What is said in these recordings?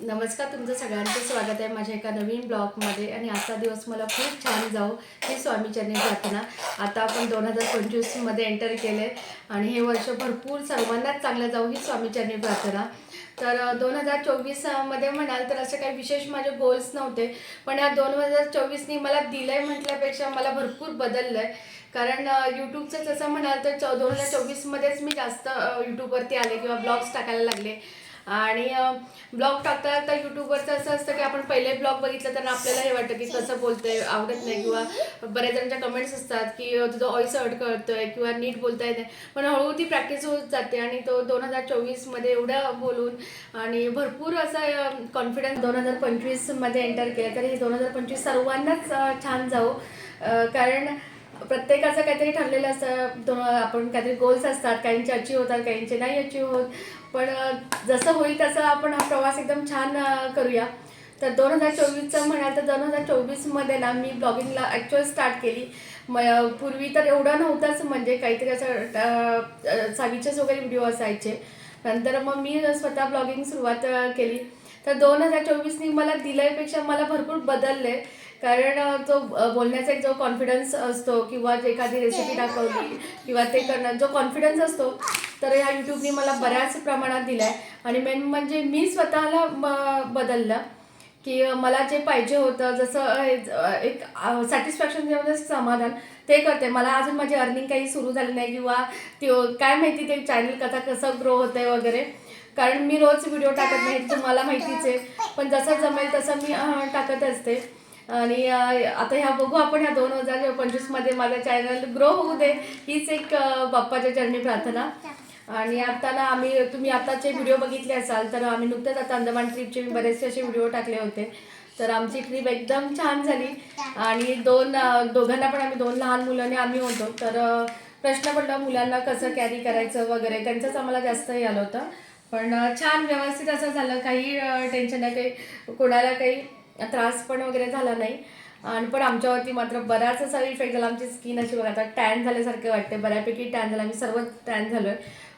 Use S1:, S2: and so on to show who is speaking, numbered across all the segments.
S1: नमस्कार तुमचं सगळ्यांचं स्वागत आहे माझ्या एका नवीन ब्लॉगमध्ये. आणि आजचा दिवस मला खूप छान जाऊ ही स्वामीचरणी प्रार्थना. आता आपण दोन हजार पंचवीसमध्ये एंटर केले. आणि हे वर्ष भरपूर सर्वांनाच चांगलं जाऊ ही स्वामीचरणी प्रार्थना. तर दोन हजार चोवीसमध्ये म्हणाल तर असे काही विशेष माझे गोल्स नव्हते. पण या दोन हजार चोवीसनी मला दिलं आहे म्हटल्यापेक्षा मला भरपूर बदललं आहे कारण यूट्यूबचं जसं म्हणाल तर चौ दोन हजार चोवीसमध्येच मी जास्त यूट्यूबवरती आले किंवा ब्लॉग्स टाकायला लागले. आणि ब्लॉग टाकता टाकता यूट्यूबवरचं असं असतं की आपण पहिले ब्लॉग बघितलं तर आपल्याला हे वाटतं की कसं बोलतंय आवडत नाही किंवा बऱ्याच जणांच्या कमेंट्स असतात की तुझं ऑइस हर्ट कळतोय किंवा नीट बोलता येत नाही. पण हळूहळू ती प्रॅक्टिस होत जाते आणि तो दोन हजार चोवीसमध्ये एवढं बोलून आणि भरपूर असा कॉन्फिडन्स दोन हजार पंचवीसमध्ये एंटर केलं. तर हे दोन हजार पंचवीस सर्वांनाच छान जाऊ कारण प्रत्येकाचं काहीतरी ठरलेलं असतं. दोन आपण काहीतरी गोल्स असतात. काहींचे अचीव होतात काहींचे नाही अचीव होत. पण जसं होईल तसं आपण हा प्रवास एकदम छान करूया. तर दोन हजार चोवीसचं म्हणाल तर दोन हजार चोवीसमध्ये ना मी ब्लॉगिंगला ॲक्च्युअल स्टार्ट केली. म पूर्वी तर एवढं नव्हतंच म्हणजे काहीतरी असं सावीचेच वगैरे व्हिडिओ असायचे. नंतर मग मी स्वतः ब्लॉगिंग सुरुवात केली. तर दोन हजार चोवीसनी मला दिल्यापेक्षा मला भरपूर बदललं आहे कारण अ, बोलण्याचा एक जो कॉन्फिडन्स असतो किंवा जे एखादी रेसिपी दाखवली किंवा ते करणं जो कॉन्फिडन्स असतो तर ह्या यूट्यूबने मला बऱ्याच प्रमाणात दिला आहे आणि मेन म्हणजे मी स्वतःला बदललं की मला जे पाहिजे होतं जसं एक सॅटिस्फॅक्शन जे समाधान ते करते. मला अजून माझी अर्निंग काही सुरू झाली नाही किंवा ते काय माहिती ते चॅनल कथा कसं ग्रो होतंय वगैरे. कारण मी रोज व्हिडिओ टाकत नाही तुम्हाला माहितीच आहे. पण जसं जमेल तसं मी टाकत असते. आणि आता ह्या बघू आपण ह्या दोन हजार पंचवीसमध्ये माझं चॅनल ग्रो होऊ दे हीच एक बाप्पाच्या चरणी प्रार्थना. आणि आता ना आम्ही तुम्ही आताचे व्हिडिओ बघितले असाल तर आम्ही नुकतेच आता अंदमान ट्रिपचे मी बरेचसे असे व्हिडिओ टाकले होते. तर आमची ट्रिप एकदम छान झाली. आणि दोन दोघांना पण आम्ही दोन लहान मुलांनी आम्ही होतो. तर प्रश्न पडला मुलांना कसं कॅरी करायचं वगैरे त्यांचंच आम्हाला जास्त हे आलं होतं. पण छान व्यवस्थित असं झालं. काही टेन्शन नाही काही कोणाला काही त्रास पण वगैरे झाला नाही. आणि पण आमच्यावरती मात्र बराच असा इफेक्ट झाला. आमची स्किन अशी बघा आता टॅन झाल्यासारखे वाटते बऱ्यापैकी टॅन झालं. आम्ही सर्व टॅन झालो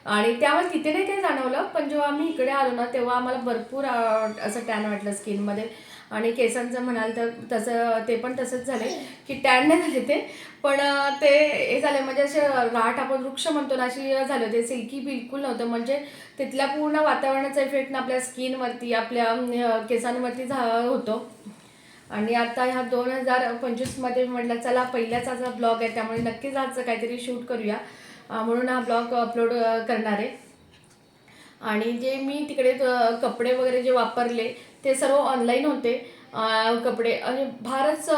S1: आणि त्यामुळे तिथे नाही ते जाणवलं. पण जेव्हा आम्ही इकडे आलो ना तेव्हा आम्हाला भरपूर असं टॅन वाटलं स्किनमध्ये आणि केसांचं म्हणाल तर तसं ते पण तसंच झाले की टॅन नाही झाले ते. पण ते हे झाले म्हणजे असे राट आपण वृक्ष म्हणतो ना अशी झाले ते सिल्की बिलकुल नव्हतं. म्हणजे तिथल्या पूर्ण वातावरणाचा इफेक्ट ना आपल्या स्किनवरती आपल्या केसांवरती झा होतो. आणि आता ह्या दोन हजार पंचवीसमध्ये म्हटलं चला पहिल्याच असा ब्लॉग आहे त्यामुळे नक्कीच आज काहीतरी शूट करूया. म्हणून हा ब्लॉग अपलोड करणार आहे. आणि जे मी तिकडे कपडे वगैरे जे वापरले ते सर्व ऑनलाईन होते. कपडे आणि फारच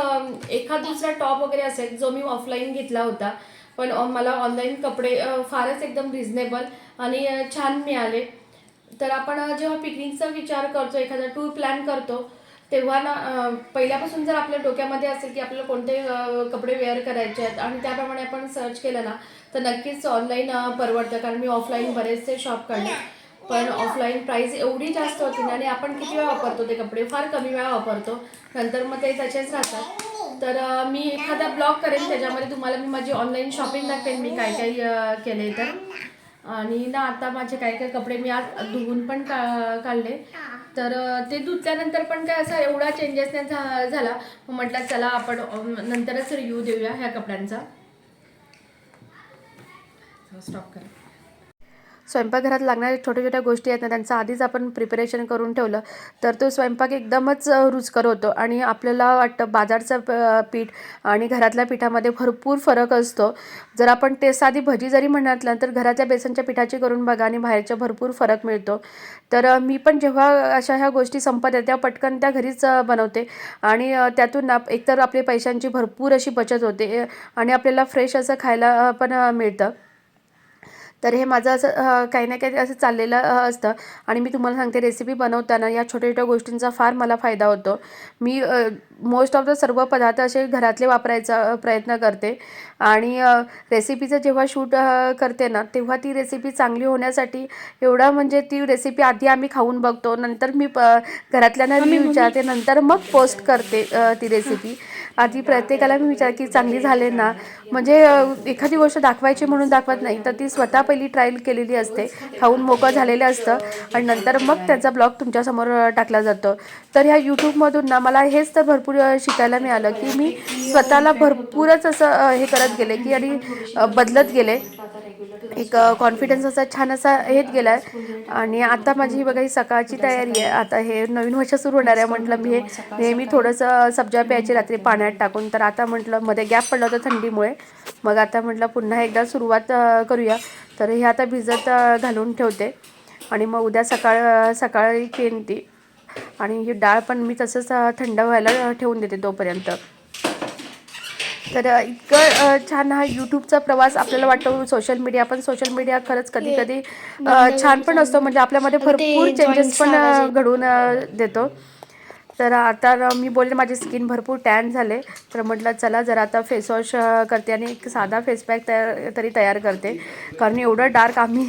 S1: एखाद दुसरा टॉप वगैरे असेल जो मी ऑफलाईन घेतला होता पण मला ऑनलाईन कपडे फारच एकदम रिझनेबल आणि छान मिळाले. तर आपण जेव्हा पिकनिकचा विचार करतो एखादा टूर प्लॅन करतो तेव्हा ना पहिल्यापासून जर आपल्या डोक्यामध्ये असेल की आपल्याला कोणते कपडे वेअर करायचे आहेत आणि त्याप्रमाणे आपण सर्च केलं ना तर नक्कीच ऑनलाईन परवडतं. कारण मी ऑफलाईन बरेचसे शॉप काढले. पण ऑफलाईन प्राईस एवढी जास्त होती ना आणि आपण किती वेळा वापरतो ते कपडे? फार कमी वेळा वापरतो. नंतर मग ते त्याचेच राहतात. तर मी एखादा ब्लॉग करेन त्याच्यामध्ये तुम्हाला मी माझी ऑनलाईन शॉपिंग दाखवेन मी काय काय केले तर. आणि ना आता माझे काही काही कपडे मी आज धुवून पण का काढले. तर ते धुतल्यानंतर पण काय असा एवढा चेंजेस नाही झा झाला. म्हटलं चला आपण नंतरच रिव्ह्यू देऊया ह्या कपड्यांचा. स्टॉप करा. स्वयंपाकघरात लागणाऱ्या छोट्या छोट्या गोष्टी आहेत ना त्यांचं आधीच आपण प्रिपरेशन करून ठेवलं तर तो स्वयंपाक एकदमच रुचकर होतो. आणि आपल्याला वाटतं बाजारचं पीठ आणि घरातल्या पिठामध्ये भरपूर फरक असतो. जर आपण ते साधी भजी जरी म्हणाल तर घराच्या बेसनच्या पिठाची करून बघा आणि बाहेरच्या भरपूर फरक मिळतो. तर मी पण जेव्हा अशा ह्या गोष्टी संपत आहेत त्या पटकन त्या घरीच बनवते. आणि त्यातून ना एकतर आपल्या पैशांची भरपूर अशी बचत होते आणि आपल्याला फ्रेश असं खायला पण मिळतं. तर हे माझं असं काही ना काही असं चाललेलं असतं. आणि मी तुम्हाला सांगते रेसिपी बनवताना या छोट्या छोट्या गोष्टींचा फार मला फायदा होतो. मी मोस्ट ऑफ द सर्व पदार्थ असे घरातले वापरायचा प्रयत्न करते. आणि रेसिपीचं जेव्हा शूट करते ना तेव्हा ती रेसिपी चांगली होण्यासाठी एवढा म्हणजे ती रेसिपी आधी आम्ही खाऊन बघतो. नंतर मी प घरातल्यांना रिव्ह्यू विचारते. नंतर मग पोस्ट करते ती रेसिपी आधी प्रत्येकाला मी विचार की चांगली झाले ना. म्हणजे एखादी गोष्ट दाखवायची म्हणून दाखवत नाही तर ती स्वतः पहिली ट्रायल केलेली असते. खाऊन मोकळं झालेलं असतं आणि नंतर मग त्याचा ब्लॉग तुमच्यासमोर टाकला जातो. तर ह्या यूट्यूबमधून ना मला हेच तर भरपूर शिकायला मिळालं की मी स्वतःला भरपूरच असं हे करत गेले की आणि बदलत गेले. एक कॉन्फिडन्स असा छान असा येत गेला आहे आणि आता माझी ही बघा ही सकाळची तयारी आहे. आता हे नवीन वर्ष सुरू होणार आहे म्हटलं मी हे नेहमी थोडंसं सब्जा प्यायची रात्री पाण्यात टाकून. तर आता म्हटलं मध्ये गॅप पडला होता थंडीमुळे. मग आता म्हटलं पुन्हा एकदा सुरुवात करूया. तर हे आता भिजत घालून ठेवते. आणि मग उद्या सकाळ सकाळी पेन ती आणि ही डाळ पण मी तसंच थंड व्हायला ठेवून देते तोपर्यंत. तर इतकं छान हा यूट्यूबचा प्रवास आपल्याला वाटतो. सोशल मीडिया पण सोशल मीडिया खरंच कधी कधी छान पण असतो. म्हणजे आपल्यामध्ये भरपूर चेंजेस पण घडवून अ, देतो. तर आता मी बोलले माझी स्किन भरपूर टॅन झाले. तर म्हटलं चला जरा आता फेसवॉश करते आणि एक साधा फेस पॅक तयार तरी तयार करते. कारण एवढं डार्क आम्ही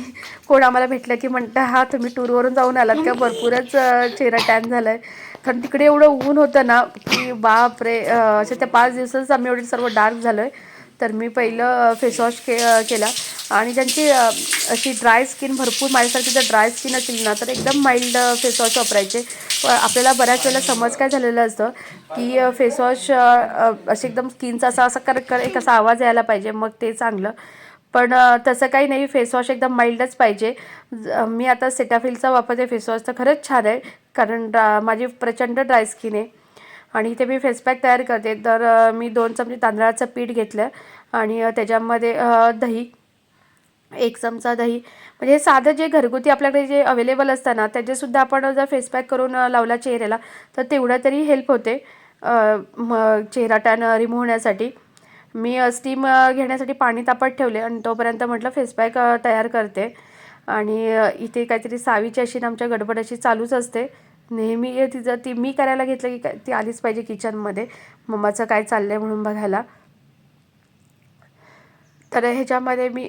S1: कोण आम्हाला भेटलं की म्हणतं हा तुम्ही टूरवरून जाऊन आलात का? भरपूरच चेहरा टॅन झाला आहे कारण तिकडे एवढं ऊन होतं ना की बाप रे असे त्या पाच दिवसातच आम्ही एवढे सर्व डार्क झालो आहे तर मी पहिलं फेसवॉश के केला. आणि ज्यांची अशी ड्राय स्किन भरपूर माझ्यासारखी जर ड्राय स्किन असेल ना तर एकदम माइल्ड फेसवॉश वापरायचे. आपल्याला बऱ्याच वेळेला समज काय झालेलं असतं की फेसवॉश असे एकदम स्किनचा असा असा कर कर एक असा आवाज यायला पाहिजे मग ते चांगलं. पण तसं काही नाही फेसवॉश एकदम माइल्डच पाहिजे. ज- मी आता सेटाफिलचा वापरते फेसवॉश तर खरंच छान आहे कारण ड्रा माझी प्रचंड ड्राय स्किन आहे. आणि इथे मी फेस पॅक तयार करते. तर मी दोन चमचे तांदळाचं पीठ घेतलं आणि त्याच्यामध्ये दही एक चमचा दही म्हणजे हे साधं जे घरगुती आपल्याकडे जे अवेलेबल असतं ना त्याचेसुद्धा आपण जर फेस पॅक करून लावला चेहऱ्याला तर तेवढं तरी हेल्प होते म चेहरा टॅन रिमूव्ह होण्यासाठी. मी स्टीम घेण्यासाठी पाणी तापत ठेवले आणि तोपर्यंत म्हटलं फेस पॅक तयार करते. आणि इथे काहीतरी सावीची अशी ना आमच्या गडबड अशी चालूच असते. नेहमी तिचं ती मी करायला घेतलं की काय ती आलीच पाहिजे किचनमध्ये मम्माचं काय चाललं आहे म्हणून बघायला. तर ह्याच्यामध्ये मी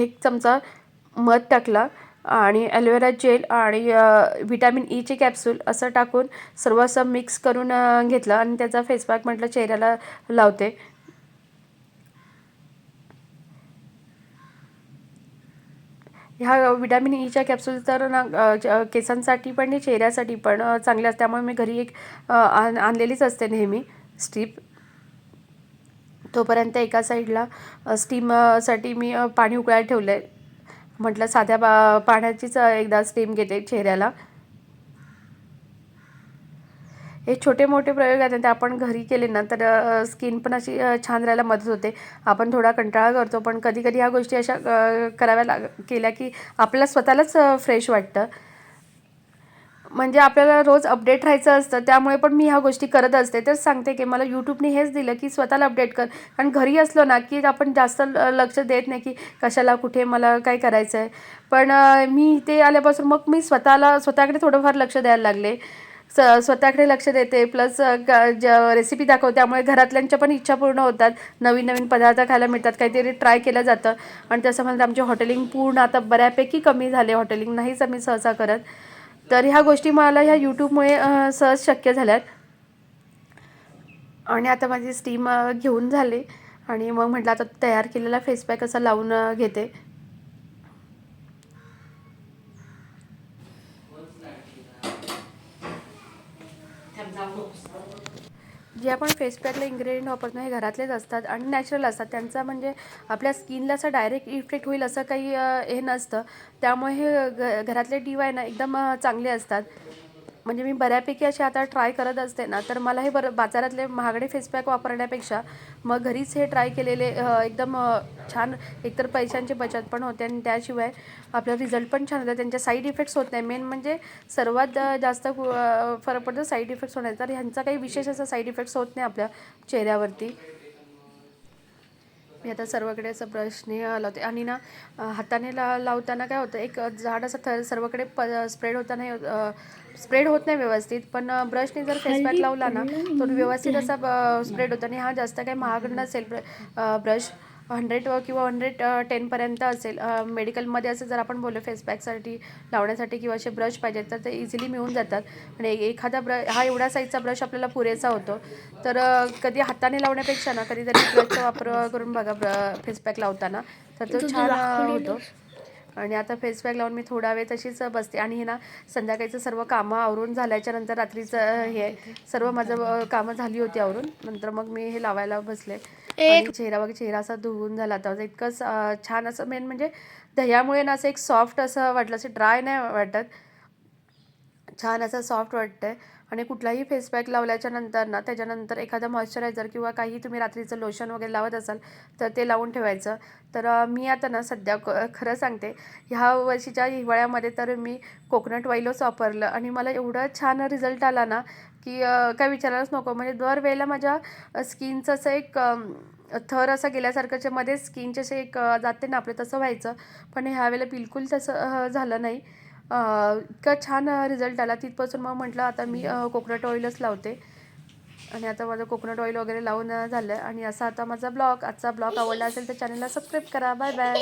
S1: एक चमचा मध टाकला आणि ॲलोवेरा जेल आणि व्हिटॅमिन e ईचे कॅप्सूल असं टाकून सर्व असं मिक्स करून घेतलं आणि त्याचा फेस पॅक म्हटलं चेहऱ्याला लावते. ह्या विटॅमिन ईच्या e कॅप्सूल तर ना केसांसाठी पण आणि चेहऱ्यासाठी पण चांगल्या असतात त्यामुळे मी घरी एक आण आणलेलीच असते नेहमी स्ट्रीप तोपर्यंत एका साईडला स्टीमसाठी मी पाणी उकळायला ठेवलं आहे म्हटलं साध्या पा पाण्याचीच एकदा स्टीम घेते चेहऱ्याला. हे छोटे मोठे प्रयोग आहेत ते आपण घरी केले ना तर स्किन पण अशी छान राहायला मदत होते. आपण थोडा कंटाळा करतो पण कधी कधी ह्या गोष्टी अशा कराव्या लाग केल्या की आपल्याला स्वतःलाच फ्रेश वाटतं. म्हणजे आपल्याला रोज अपडेट राहायचं असतं त्यामुळे पण मी ह्या गोष्टी करत असते. तर सांगते की मला यूट्यूबने हेच दिलं की स्वतःला अपडेट कर. कारण घरी असलो ना की आपण जास्त लक्ष देत नाही की कशाला कुठे मला काय करायचं आहे पण मी इथे आल्यापासून मग मी स्वतःला स्वतःकडे थोडंफार लक्ष द्यायला लागले. स स्वतःकडे लक्ष देते. प्लस रेसिपी दाखवते. त्यामुळे घरातल्यांच्या पण इच्छा पूर्ण होतात. नवीन नवीन पदार्थ खायला मिळतात. काहीतरी ट्राय केलं जातं. आणि तसं म्हणजे आमचे हॉटेलिंग पूर्ण आता बऱ्यापैकी कमी झाले. हॉटेलिंग नाहीच आम्ही सहसा करत. तर ह्या गोष्टी मला ह्या यूट्यूबमुळे सहज शक्य झाल्यात. आणि आता माझी स्टीम घेऊन झाले. आणि मग म्हटलं आता तयार केलेला फेस पॅक असा लावून घेते. जे आपण फेस पॅकला इन्ग्रेडियंट वापरतो हे घरातलेच असतात आणि नॅचरल असतात. त्यांचा म्हणजे आपल्या स्किनला असं डायरेक्ट इफेक्ट होईल असं काही हे नसतं. त्यामुळे हे घ घरातले डी ना एकदम चांगले असतात. म्हणजे मी बऱ्यापैकी असे आता ट्राय करत असते ना तर मला हे बरं बाजारातले महागडे फेसपॅक वापरण्यापेक्षा मग घरीच हे ट्राय केलेले एकदम छान एकतर पैशांची बचत पण होते आणि त्याशिवाय आपला रिझल्ट पण छान होता. त्यांच्या साईड इफेक्ट्स होत नाही. मेन म्हणजे सर्वात जास्त फरक पडतो साईड इफेक्ट्स होण्याचा. तर ह्यांचा काही विशेष असा साईड इफेक्ट्स होत नाही आपल्या चेहऱ्यावरती. मी आता सर्वकडे असं ब्रशने लावते. आणि ना हाताने ला लावताना काय होतं एक झाड असं थ सर्वकडे प स्प्रेड होताना स्प्रेड होत नाही व्यवस्थित पण ब्रशने जर फेस पॅक लावला ना तो व्यवस्थित असा स्प्रेड होतो. आणि हा जास्त काही महाग नसेल ब्रश हंड्रेड किंवा हंड्रेड टेनपर्यंत असेल. मेडिकलमध्ये असं जर आपण बोललो फेस पॅकसाठी लावण्यासाठी किंवा असे ब्रश पाहिजेत तर ते इझिली मिळून जातात. आणि एखादा ब्र हा एवढा साईजचा ब्रश आपल्याला पुरेसा होतो. तर कधी हाताने लावण्यापेक्षा ना कधीतरी ब्रशचा वापर करून बघा ब्र फेस पॅक लावताना तर तो छान होतो. आणि आता फेस पॅक लावून मी थोडा वेळ तशीच बसते. आणि हे ना संध्याकाळचं सर्व कामं आवरून झाल्याच्यानंतर रात्रीचं हे सर्व माझं कामं झाली होती आवरून. नंतर मग मी हे लावायला बसले. आणि चेहरा वगैरे चेहरा असा धुवून झाला होता. इतकं स- अ, छान असं मेन म्हणजे दह्यामुळे ना असं एक सॉफ्ट असं वाटलं. असं ड्राय नाही वाटत. छान असं सॉफ्ट वाटतंय. आणि कुठलाही फेस पॅक लावल्याच्या नंतर ना त्याच्यानंतर एखादं मॉइश्चरायझर किंवा काही तुम्ही रात्रीचं लोशन वगैरे लावत असाल तर ते लावून ठेवायचं. तर मी आता ना सध्या क खरं सांगते ह्या वर्षीच्या हिवाळ्यामध्ये तर मी कोकोनट ऑइलच वापरलं. आणि मला एवढा छान रिझल्ट आला ना की काय विचारायलाच नको. म्हणजे दरवेळेला माझ्या स्किनचं असं एक थर असं गेल्यासारखंच्या मध्ये स्किनचे असे एक जाते ना आपले तसं व्हायचं. पण ह्यावेळेला बिलकुल तसं झालं नाही. इतका छान रिझल्ट आला. तिथपासून मग म्हटलं आता मी कोकोनट ऑइलच लावते. आणि आता माझं कोकोनट ऑइल वगैरे लावून झालं आणि असा आता माझा ब्लॉग आजचा ब्लॉग आवडला असेल तर चॅनलला सबस्क्राईब करा. Bye bye